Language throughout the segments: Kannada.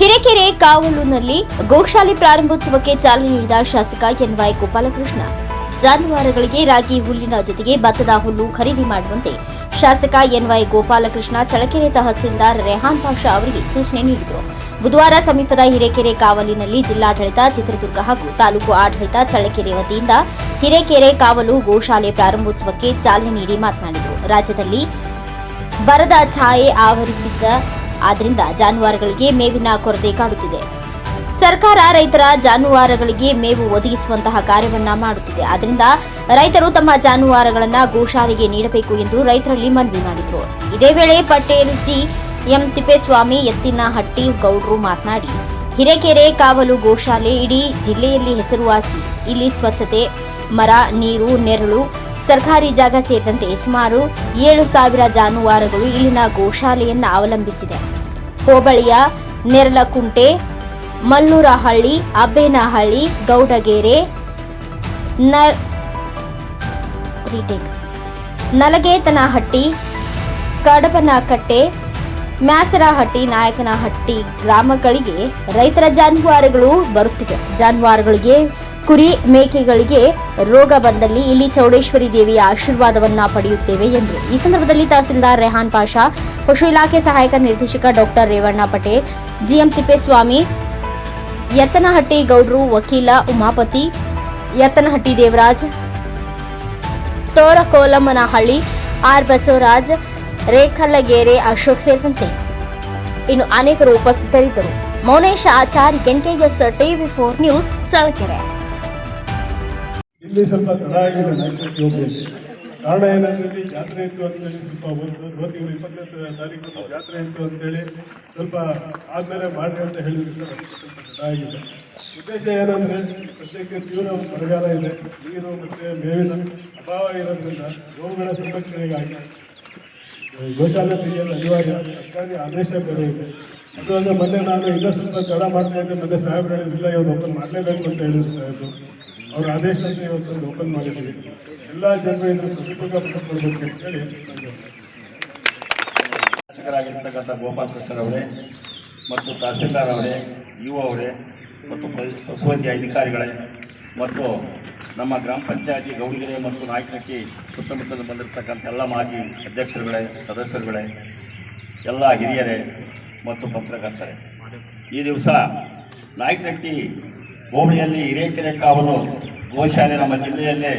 ಹಿರೇಕೆರೆ ಕಾವಲುನಲ್ಲಿ ಗೋಶಾಲೆ ಪ್ರಾರಂಭೋತ್ಸವಕ್ಕೆ ಚಾಲನೆ ನೀಡಿದ ಶಾಸಕ ಎನ್ವೈ ಗೋಪಾಲಕೃಷ್ಣ. ಜಾನುವಾರುಗಳಿಗೆ ರಾಗಿ ಹುಲ್ಲಿನ ಜೊತೆಗೆ ಭತ್ತದ ಹುಲ್ಲು ಖರೀದಿ ಮಾಡುವಂತೆ ಶಾಸಕ ಎನ್ವೈ ಗೋಪಾಲಕೃಷ್ಣ ಚಳಕೆರೆ ತಹಸೀಲ್ದಾರ್ ರೆಹಾನ್ ಪಾಷ ಅವರಿಗೆ ಸೂಚನೆ ನೀಡಿದರು. ಬುಧವಾರ ಸಮೀಪದ ಹಿರೇಕೆರೆ ಕಾವಲಿನಲ್ಲಿ ಜಿಲ್ಲಾಡಳಿತ, ಚಿತ್ರದುರ್ಗ ಹಾಗೂ ತಾಲೂಕು ಆಡಳಿತ ಚಳ್ಳಕೆರೆ ವತಿಯಿಂದ ಹಿರೇಕೆರೆ ಕಾವಲು ಗೋಶಾಲೆ ಪ್ರಾರಂಭೋತ್ಸವಕ್ಕೆ ಚಾಲನೆ ನೀಡಿ ಮಾತನಾಡಿದರು. ರಾಜ್ಯದಲ್ಲಿ ಬರದ ಛಾಯೆ ಆವರಿಸಿದ್ದ ಆದ್ರಿಂದ ಜಾನುವಾರುಗಳಿಗೆ ಮೇವಿನ ಕೊರತೆ ಕಾಡುತ್ತಿದೆ. ಸರ್ಕಾರ ರೈತರ ಜಾನುವಾರುಗಳಿಗೆ ಮೇವು ಒದಗಿಸುವಂತಹ ಕಾರ್ಯವನ್ನ ಮಾಡುತ್ತಿದೆ. ಆದ್ರಿಂದ ರೈತರು ತಮ್ಮ ಜಾನುವಾರುಗಳನ್ನ ಗೋಶಾಲೆಗೆ ನೀಡಬೇಕು ಎಂದು ರೈತರಲ್ಲಿ ಮನವಿ ಮಾಡಿದರು. ಇದೇ ವೇಳೆ ಪಟೇಲ್ ಜಿ ಎಂ ತಿಪ್ಪೇಸ್ವಾಮಿ ಎತ್ತಿನಹಟ್ಟಿ ಗೌಡ್ರು ಮಾತನಾಡಿ, ಹಿರೇಕೆರೆ ಕಾವಲು ಗೋಶಾಲೆ ಇಡೀ ಜಿಲ್ಲೆಯಲ್ಲಿ ಹೆಸರುವಾಸಿ ಇಲ್ಲಿ ಸ್ವಚ್ಛತೆ, ಮರ, ನೀರು, ನೆರಳು, ಸರ್ಕಾರಿ ಜಾಗ ಸೇರಿದಂತೆ ಸುಮಾರು ಏಳು ಸಾವಿರ ಜಾನುವಾರುಗಳು ಇಲ್ಲಿನ ಗೋಶಾಲೆಯನ್ನ ಅವಲಂಬಿಸಿದೆ. ಹೋಬಳಿಯ ನೆರಲಕುಂಟೆ ಮಲ್ಲೂರಹಳ್ಳಿ ಅಬ್ಬೇನಹಳ್ಳಿ ಗೌಡಗೆರೆ ನಲಗೇತನಹಟ್ಟಿ ಕಡಬನಕಟ್ಟೆ ಮ್ಯಾಸರಹಟ್ಟಿ ನಾಯಕನಹಟ್ಟಿ ಗ್ರಾಮಗಳಿಗೆ ರೈತರ ಜಾನುವಾರುಗಳು ಬರುತ್ತಿವೆ. ಜಾನುವಾರುಗಳಿಗೆ ಕುರಿ ಮೇಕೆಗಳಿಗೆ ರೋಗ ಬಂದಲ್ಲಿ ಇಲ್ಲಿ ಚೌಡೇಶ್ವರಿ ದೇವಿಯ ಆಶೀರ್ವಾದವನ್ನ ಪಡೆಯುತ್ತೇವೆ ಎಂದರು. ಈ ಸಂದರ್ಭದಲ್ಲಿ ತಹಸೀಲ್ದಾರ್ ರೆಹಾನ್ ಪಾಷಾ, ಪಶು ಇಲಾಖೆ ಸಹಾಯಕ ನಿರ್ದೇಶಕ ಡಾಕ್ಟರ್ ರೇವಣ್ಣ ಪಟೇಲ್, ಜಿಎಂ ತಿಪ್ಪೇಸ್ವಾಮಿ ಯತ್ತನಹಟ್ಟಿ ಗೌಡ್ರು ವಕೀಲ ಉಮಾಪತಿ ಯತ್ತನಹಟ್ಟಿ ದೇವರಾಜ್, ತೋರಕೋಲಮ್ಮನಹಳ್ಳಿ, ಆರ್ ಬಸವರಾಜ್ ರೇಖಲ್ಲಗೇರೆ ಅಶೋಕ್ ಸೇರಿದಂತೆ ಇನ್ನು ಅನೇಕರು ಉಪಸ್ಥಿತರಿದ್ದರು. Mounesh Achar, NKS TV four news Challakere ಇಲ್ಲಿ ಸ್ವಲ್ಪ ತಡ ಆಗಿದೆ ನಾಯಕರಿಗೆ ಹೋಗ್ಬೇಕು ಕಾರಣ ಏನಂದ್ರೆ ಇಲ್ಲಿ ಜಾತ್ರೆ ಇತ್ತು ಅಂತೇಳಿ ಸ್ವಲ್ಪ ಒಂದು ತಿಂಗಳು ಇಪ್ಪತ್ತನೇ ತಾರೀಕು ಜಾತ್ರೆ ಇತ್ತು ಅಂತೇಳಿ ಸ್ವಲ್ಪ ಆದ್ಮೇಲೆ ಮಾಡಿ ಅಂತ ಹೇಳಿದ್ರು ಸರ್. ಸ್ವಲ್ಪ ತಡ ಆಗಿದೆ. ಉದ್ದೇಶ ಏನಂದ್ರೆ ಸದ್ಯಕ್ಕೆ ತೀವ್ರ ಬರಗಾಲ ಇದೆ. ನೀರು ಮತ್ತೆ ಮೇವಿನ ಅಭಾವ ಇರೋದ್ರಿಂದ ಗೋವುಗಳ ಸಂರಕ್ಷಣೆಗಾಗಿ ಗೋಶಾಲೆ ತೆಗೆಯೋದು ಅನಿವಾರ್ಯ. ಸರ್ಕಾರಿ ಆದೇಶ ಬೇರೆ ಇದೆ ಅದು ಅಂದರೆ ಮೊನ್ನೆ ನಾನು ಇನ್ನೂ ಸ್ವಲ್ಪ ತಡ ಮಾಡ್ತಾ ಇದ್ದೆ. ಮೊನ್ನೆ ಸಾಹೇಬ್ರು ಹೇಳಿದ್ರು, ಇಲ್ಲ ಇವತ್ತು ಓಪನ್ ಮಾಡಲೇಬೇಕು ಅಂತ ಹೇಳಿದ್ರು ಸಾಹೇಬರು. ಅವ್ರ ಆದೇಶ ಇವತ್ತು ಓಪನ್ ಮಾಡಿದ್ದೀವಿ. ಎಲ್ಲ ಜನರು ಸದುಪಯೋಗ ಅಂತ ಹೇಳಿ ಶಾಸಕರಾಗಿರ್ತಕ್ಕಂಥ ಗೋಪಾಲ್ ಕೃಷ್ಣ ಗೋಪಾಲಕೃಷ್ಣರವರೇ ಮತ್ತು ತಹಸೀಲ್ದಾರ್ ಅವರೇ ಯು ಅವರೇ ಮತ್ತು ಪಶುವೈದ್ಯ ಅಧಿಕಾರಿಗಳೇ ಮತ್ತು ನಮ್ಮ ಗ್ರಾಮ ಪಂಚಾಯತಿ ಗೌಡಿಗೆರೆ ಮತ್ತು ನಾಯಕನಕ್ಕಿ ಸುತ್ತಮುತ್ತಲು ಬಂದಿರತಕ್ಕಂಥ ಎಲ್ಲ ಮಾಜಿ ಅಧ್ಯಕ್ಷರುಗಳೇ, ಸದಸ್ಯರುಗಳೇ, ಎಲ್ಲ ಹಿರಿಯರೇ ಮತ್ತು ಪತ್ರಕರ್ತರೇ. ಈ ದಿವಸ ನಾಯಕನಟ್ಟಿ ಹೋಬಳಿಯಲ್ಲಿ ಹಿರೇಕೆರೆ ಕಾವಲು ಗೋಶಾಲೆ ನಮ್ಮ ಜಿಲ್ಲೆಯಲ್ಲೇ,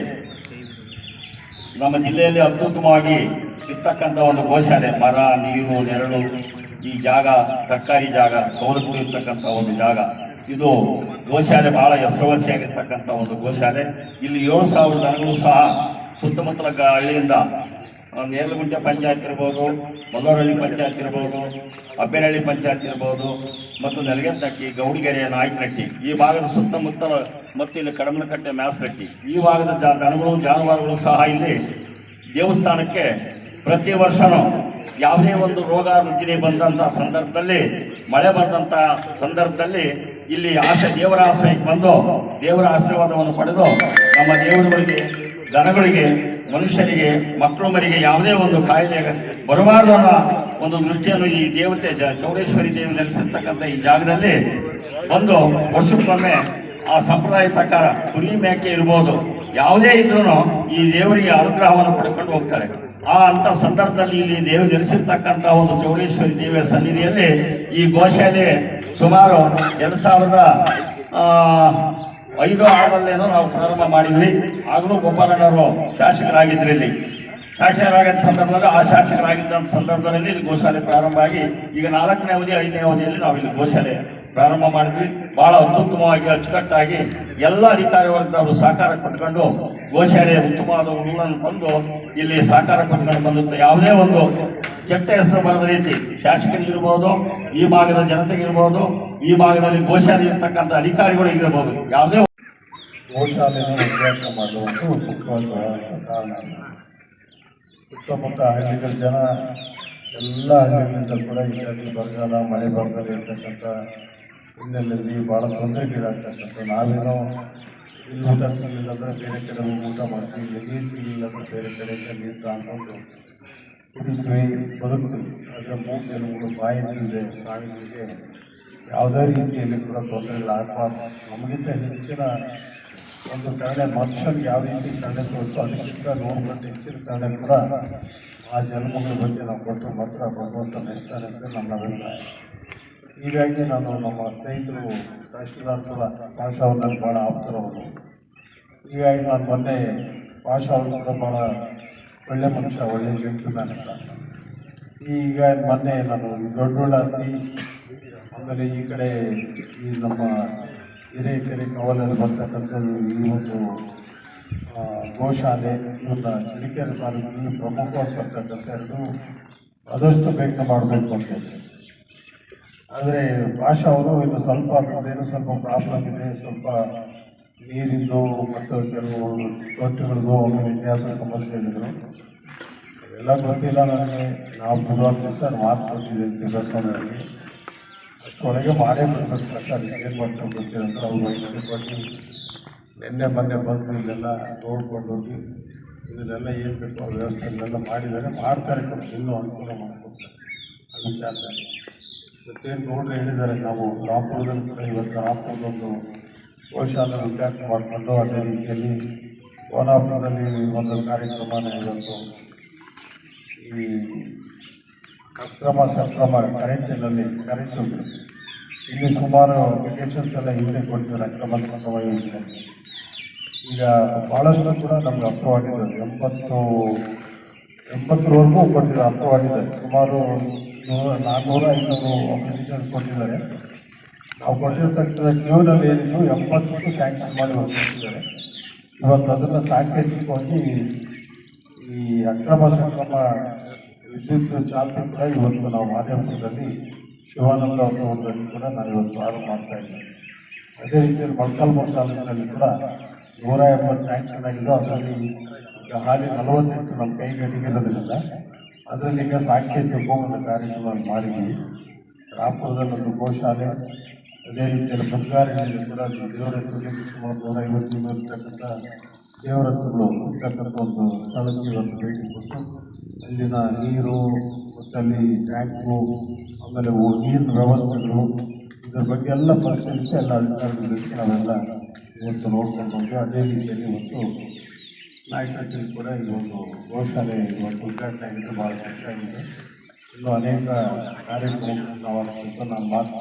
ನಮ್ಮ ಜಿಲ್ಲೆಯಲ್ಲಿ ಅತ್ಯುತ್ತಮವಾಗಿ ಇರ್ತಕ್ಕಂಥ ಒಂದು ಗೋಶಾಲೆ, ಮರ, ನೀರು, ನೆರಳು, ಈ ಜಾಗ, ಸರ್ಕಾರಿ ಜಾಗ ಸೌಲಭ್ಯ ಇರ್ತಕ್ಕಂಥ ಒಂದು ಜಾಗ. ಇದು ಗೋಶಾಲೆ ಬಹಳ ಹೆಸರುವಾಸಿಯಾಗಿರ್ತಕ್ಕಂಥ ಒಂದು ಗೋಶಾಲೆ. ಇಲ್ಲಿ ಏಳು ಸಾವಿರ ದನಗಳು ಸಹ ಸುತ್ತಮುತ್ತಲ ಹಳ್ಳಿಯಿಂದ ನೇರಲಗುಂಟೆ ಪಂಚಾಯತ್ ಇರ್ಬೋದು ಮಲ್ಲೂರಹಳ್ಳಿ ಪಂಚಾಯತ್ ಇರ್ಬೋದು, ಅಬ್ಬೇನಹಳ್ಳಿ ಪಂಚಾಯತ್ ಇರ್ಬೋದು, ಮತ್ತು ನೆಲಗೆತ್ತಟ್ಟಿ ಗೌಡಿಗೆರೆ ನಾಯಕನಟ್ಟಿ, ಈ ಭಾಗದ ಸುತ್ತಮುತ್ತಲ ಮತ್ತು ಇಲ್ಲಿ ಕಡಮನಕಟ್ಟೆ ಮ್ಯಾಸರಟ್ಟಿ, ಈ ಭಾಗದ ಜಾ ದನಗಳು, ಜಾನುವಾರುಗಳು ಸಹ ಇಲ್ಲಿ ದೇವಸ್ಥಾನಕ್ಕೆ ಪ್ರತಿ ವರ್ಷವೂ ಯಾವುದೇ ಒಂದು ರೋಗ ರುಜಿನಿ ಬಂದಂಥ ಸಂದರ್ಭದಲ್ಲಿ, ಮಳೆ ಬಂದಂಥ ಸಂದರ್ಭದಲ್ಲಿ ಇಲ್ಲಿ ಆಶ್ರಯ ದೇವರ ಆಶ್ರಯಕ್ಕೆ ಬಂದು ದೇವರ ಆಶೀರ್ವಾದವನ್ನು ಪಡೆದು ನಮ್ಮ ದೇವರುಗಳಿಗೆ ದನಗಳಿಗೆ ಮನುಷ್ಯರಿಗೆ ಮಕ್ಕಳು ಮರಿಗೆ ಯಾವುದೇ ಒಂದು ಕಾಯಿಲೆ ಬರಬಾರ್ದು ಅನ್ನೋ ಒಂದು ದೃಷ್ಟಿಯನ್ನು ಈ ದೇವತೆ ಚೌಡೇಶ್ವರಿ ದೇವಿ ನೆಲೆಸಿರ್ತಕ್ಕಂಥ ಈ ಜಾಗದಲ್ಲಿ ಒಂದು ವರ್ಷಕ್ಕೊಮ್ಮೆ ಆ ಸಂಪ್ರದಾಯ ಪ್ರಕಾರ ಕುರಿ ಮೇಕೆ ಇರ್ಬೋದು. ಯಾವುದೇ ಇದ್ರೂ ಈ ದೇವರಿಗೆ ಅನುಗ್ರಹವನ್ನು ಪಡ್ಕೊಂಡು ಹೋಗ್ತಾರೆ. ಆ ಅಂತ ಸಂದರ್ಭದಲ್ಲಿ ಇಲ್ಲಿ ದೇವಿ ನೆಲೆಸಿರ್ತಕ್ಕಂಥ ಒಂದು ಚೌಡೇಶ್ವರಿ ದೇವಿಯ ಸನ್ನಿಧಿಯಲ್ಲಿ ಈ ಗೋಶಾಲೆ ಸುಮಾರು ಎರಡು ಸಾವಿರದ ಐದು ಏನೋ ನಾವು ಪ್ರಾರಂಭ ಮಾಡಿದ್ವಿ. ಆಗಲೂ ಗೋಪಾಲಣ್ಣವರು ಶಾಸಕರಾಗಿದ್ದರು ಇಲ್ಲಿ. ಶಾಸಕರಾಗಿದ್ದ ಸಂದರ್ಭದಲ್ಲಿ ಆ ಶಾಸಕರಾಗಿದ್ದಂಥ ಸಂದರ್ಭದಲ್ಲಿ ಇಲ್ಲಿ ಗೋಶಾಲೆ ಪ್ರಾರಂಭ ಆಗಿ ಈಗ ನಾಲ್ಕನೇ ಅವಧಿ, ಐದನೇ ಅವಧಿಯಲ್ಲಿ ನಾವು ಇಲ್ಲಿ ಗೋಶಾಲೆ ಪ್ರಾರಂಭ ಮಾಡಿದ್ವಿ. ಬಹಳ ಅತ್ಯುತ್ತಮವಾಗಿ, ಅಚ್ಚುಕಟ್ಟಾಗಿ ಎಲ್ಲ ಅಧಿಕಾರಿ ವರ್ಗದವರು ಸಹಕಾರ ಕೊಟ್ಕೊಂಡು ಗೋಶಾಲೆ ಉತ್ತಮವಾದ ಹುಲ್ಲನ್ನು ತಂದು ಇಲ್ಲಿ ಸಹಕಾರ ಕೊಟ್ಕೊಂಡು ಬಂದಿತ್ತು. ಯಾವುದೇ ಒಂದು ಕೆಟ್ಟ ಹೆಸರು ಬರದ ರೀತಿ ಶಾಸಕರಿಗಿರ್ಬೋದು, ಈ ಭಾಗದ ಜನತೆಗಿರ್ಬೋದು, ಈ ಭಾಗದಲ್ಲಿ ಗೋಶಾಲೆ ಇರ್ತಕ್ಕಂಥ ಅಧಿಕಾರಿಗಳಿಗಿರ್ಬೋದು ಯಾವುದೇ ಸುತ್ತಮುತ್ತ ಹಳ್ಳಿಗಳ ಜನ ಎಲ್ಲ ಹಳ್ಳಿಗಳಿಂದ ಕೂಡ ಈಗಾಗಲೇ ಬರಗಾಲ ಮಳೆ ಬರಗಾಲ ಇರ್ತಕ್ಕಂಥ ಹಿನ್ನೆಲೆಯಲ್ಲಿ ಭಾಳ ತೊಂದರೆಗೀಡಾಗ್ತಕ್ಕಂಥ ನಾವೇನೋ ಇಲ್ಲಿ ಊಟ ಸಿಗಲಿಲ್ಲ ಅಂದರೆ ಬೇರೆ ಕಡೆ ಹೋಗಿ ಊಟ ಮಾಡ್ತೀವಿ ಇಲ್ಲಿ ನೀರು ಸಿಗಲಿಲ್ಲ ಅಂದರೆ ಬೇರೆ ಕಡೆಯಿಂದ ನೀರು ತಗೊಂಡು ಕುಡಿದ್ವಿ ಬದುಕ್ತೀವಿ ಆದರೆ ಮೂಗು ಬಾಯಿ ಇಲ್ಲದೆ ಪ್ರಾಣಿಗಳಿಗೆ ಯಾವುದೇ ರೀತಿಯಲ್ಲಿ ಕೂಡ ತೊಂದರೆಗಳಾಗಬಾರ್ದು ನಮಗಿಂತ ಹೆಚ್ಚಿನ ಒಂದು ಕನ್ನಡ ಮನುಷ್ಯನಿಗೆ ಯಾವ ರೀತಿ ಕನ್ನಡ ತೋರಿಸೋ ಅದಕ್ಕಿಂತ ಗಂಟೆ ಹೆಚ್ಚಿನ ಕನ್ನಡ ಕೂಡ ಆ ಜನ್ಮಗಳ ಬಗ್ಗೆ ನಾವು ಕೊಟ್ಟರು ಮಾತ್ರ ಭಗವಂತ ನೆಸ್ತಾನೆ ಅಂತ ನನ್ನ ಅಭಿಪ್ರಾಯ. ಹೀಗಾಗಿ ನಾನು ನಮ್ಮ ಸ್ನೇಹಿತರು ತಹಶೀಲ್ದಾರ್ ಕೂಡ ಭಾಳ ಆಪ್ತರವರು ಹೀಗಾಗಿ ನಾನು ಮೊನ್ನೆ ಭಾಷಾ ಕೂಡ ಭಾಳ ಒಳ್ಳೆ ಮನುಷ್ಯ, ಒಳ್ಳೆ ಜೆಂಟ್ಲ್ಮ್ಯಾನ್ ಅಂತ. ಈಗ ಮೊನ್ನೆ ನಾನು ದೊಡ್ಡ ದೊಡ್ಡಬಳ್ಳಾರ್ತಿ ಆಮೇಲೆ ಈ ಕಡೆ ಈ ನಮ್ಮ ಹಿರೇಕೆರೆ ಕವಲಲ್ಲಿ ಬರ್ತಕ್ಕಂಥದ್ದು ಈ ಒಂದು ಗೋಶಾಲೆ ಇವನ್ನ ಚಳಿಕೆರೆ ತಾಲೂಕಿನಲ್ಲಿ ಪ್ರಮುಖವಾಗಿ ಬರ್ತಕ್ಕಂಥ ಎರಡು ಆದಷ್ಟು ಬೇಗ ಮಾಡಬೇಕು ಅಂತ. ಆದರೆ ಭಾಷಾ ಅವರು ಇನ್ನು ಸ್ವಲ್ಪ ಅದೇನು ಸ್ವಲ್ಪ ಪ್ರಾಬ್ಲಮ್ ಇದೆ, ಸ್ವಲ್ಪ ನೀರಿಂದು ಮತ್ತು ಕೆಲವು ತೊಟ್ಟಿಗಳದು ಆಮೇಲೆ ವಿನ್ಯಾಸ ಸಮಸ್ಯೆ ಹೇಳಿದರು ಎಲ್ಲ ಗೊತ್ತಿಲ್ಲ ನನಗೆ. ನಾವು ಬುಧವಾರ ದಿವಸ ಮಾತು ಕೊಟ್ಟಿದ್ದೀವಿ ತಿರುಗಸ್ವಾಮಿಯವರಿಗೆ ಅಷ್ಟರೊಳಗೆ ಮಾಡೇ ಬಿಡ್ಬೇಕು ಪ್ರಕಾರ ಏನು ಮಾಡ್ಕೊಂಡು ಬರ್ತೀವಿ ಅಂತ ಅವ್ರು ವೈದ್ಯರು ಬಂದು ನಿನ್ನೆ ಮೊನ್ನೆ ಬಂದು ಇಲ್ಲೆಲ್ಲ ನೋಡ್ಕೊಂಡು ಹೋಗಿ ಇದನ್ನೆಲ್ಲ ಏನು ಬೇಕು ಆ ವ್ಯವಸ್ಥೆಗಳೆಲ್ಲ ಮಾಡಿದ್ದಾರೆ ಮಾಡ್ತಾರೆ ಕೂಡ ಇನ್ನೂ ಅನುಕೂಲ ಮಾಡಿಕೊಡ್ತಾರೆ ಆ ವಿಚಾರದಲ್ಲಿ ಮತ್ತೇನು ನೋಡ್ರಿ ಹೇಳಿದ್ದಾರೆ ನಾವು ರಾಮಪುರದಲ್ಲಿ ಕೂಡ ಇವತ್ತು ರಾಮಪುರದೊಂದು ಗೋಶಾಲೆ ಉದ್ಘಾಟನೆ ಮಾಡಿಕೊಂಡು ಅದೇ ರೀತಿಯಲ್ಲಿ ಕೋಲಾಪುರದಲ್ಲಿ ಒಂದು ಕಾರ್ಯಕ್ರಮನೇ ಇವತ್ತು ಈ ಅಕ್ರಮ ಸಕ್ರಮ ಕರೆಂಟಿನಲ್ಲಿ ಕರೆಂಟು ಇಲ್ಲಿ ಸುಮಾರು ಎಲೆಕ್ಷನ್ಸ್ ಎಲ್ಲ ಹಿಂದೆ ಕೊಟ್ಟಿದ್ದಾರೆ ಅಕ್ರಮ ಸಕ್ರಮ ಯೋಜನೆ ಈಗ ಭಾಳಷ್ಟು ಕೂಡ ನಮ್ಗೆ ಅಪ್ರೂವ್ ಆಗಿದ್ದಾರೆ ಎಂಬತ್ತು, ಎಂಬತ್ತರವರೆಗೂ ಕೊಟ್ಟಿದ್ದಾರೆ, ಅಪ್ರೂವ್ ಆಗಿದ್ದಾರೆ ಸುಮಾರು ನೂರ ನಾನ್ನೂರ ಐನೂರು ಅಪ್ಲಿಕೇಶನ್ ಕೊಟ್ಟಿದ್ದಾರೆ. ನಾವು ಕೊಟ್ಟಿರ್ತಕ್ಕಂಥ ಕ್ಯೂನಲ್ಲಿ ಏನಿದ್ರು ಎಂಬತ್ತಕ್ಕೂ ಸ್ಯಾಂಕ್ಷನ್ ಮಾಡಿ ಕೊಟ್ಟಿದ್ದಾರೆ. ಇವತ್ತು ಅದನ್ನು ಸಾಂಕೇತಿಕವಾಗಿ ಈ ಅಕ್ರಮ ಸಕ್ರಮ ವಿದ್ಯುತ್ ಚಾಲನೆ ಕೂಡ ಇವತ್ತು ನಾವು ಮಾದೇಪುರದಲ್ಲಿ ಶಿವಾನಂದ ಅವರದಲ್ಲಿ ಕೂಡ ನಾನು ಇವತ್ತು ಪ್ರಾರಂಭ ಮಾಡ್ತಾ ಇದ್ದೀನಿ ಅದೇ ರೀತಿಯಲ್ಲಿ ಮೊಳಕಾಲ್ಮೂರು ತಾಲೂಕಿನಲ್ಲಿ ಕೂಡ ನೂರ ಎಂಬತ್ತು ಸ್ಯಾಂಕ್ಷನ್ ಆಗಿದ್ದು ಅದರಲ್ಲಿ ಈಗ ಹಾಲಿ ನಲವತ್ತೆಂಟು ನಮ್ಮ ಕೈಗೆ ಅಡಿಗಿರೋದ್ರಿಂದ ಅದರಲ್ಲಿ ಈಗ ಸಾಂಕೇತಿಕ ಒಂದು ಕಾರ್ಯಕ್ರಮ ಮಾಡಿದ್ದೀವಿ. ರಾಮಪುರದಲ್ಲಿ ಒಂದು ಗೋಶಾಲೆ, ಅದೇ ರೀತಿಯಲ್ಲಿ ಮುಂಗಾರಿನಲ್ಲಿ ಕೂಡ ದೇವರ ಸುಮಾರು ನೂರ ಐವತ್ತು ಇರ್ತಕ್ಕಂಥ ದೇವರ ಹತ್ರಗಳು ಇರ್ತಕ್ಕಂಥ ಒಂದು ಸ್ಥಳಕ್ಕೆ ಇವತ್ತು ಭೇಟಿ ಕೊಟ್ಟು ಅಲ್ಲಿನ ನೀರು ಮತ್ತು ಅಲ್ಲಿ ಟ್ಯಾಂಕು, ಆಮೇಲೆ ನೀರಿನ ವ್ಯವಸ್ಥೆಗಳು, ಇದ್ರ ಬಗ್ಗೆ ಎಲ್ಲ ಪರಿಶೀಲಿಸಿ ಎಲ್ಲ ಅಧಿಕಾರಿಗಳಿಗೆ ನಾವೆಲ್ಲ ಇವತ್ತು ನೋಡ್ಕೊಂಡು ಬಂದ್ವಿ ಅದೇ ರೀತಿಯಲ್ಲಿ ಇವತ್ತು ನಾಯಕರಲ್ಲಿ ಕೂಡ ಈ ಒಂದು ಗೋಶಾಲೆ ಇವತ್ತು ಉದ್ಘಾಟನೆ ಆಗಿದ್ದು ಭಾಳ ಖುಷಿಯಾಗಿದೆ ಇನ್ನೂ ಅನೇಕ ಕಾರ್ಯಕ್ರಮಗಳನ್ನು ನಾವು ನಾನು ಮಾತು